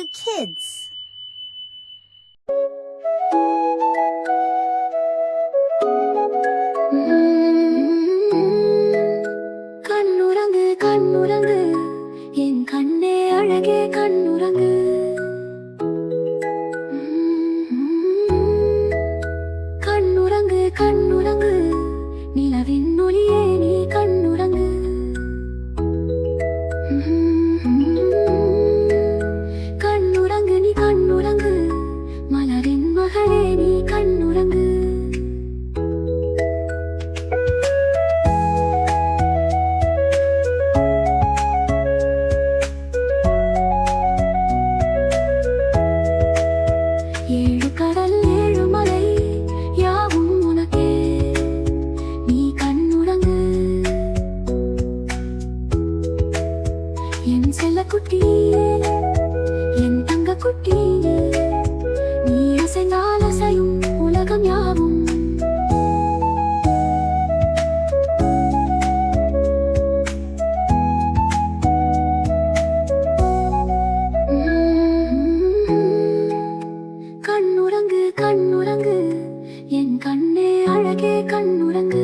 Doo Kids. Mm-hmm. கண்ணுறங்கு கண்ணுறங்கு. என் கண்ணே அழகே கண்ணுறங்கு. Mm-hmm. கண்ணுறங்கு கண்ணுறங்கு. கடல் ஏழு யாவும் உனக்கே. நீ கண்ணுறங்கு என் செல்ல Mm-hmm.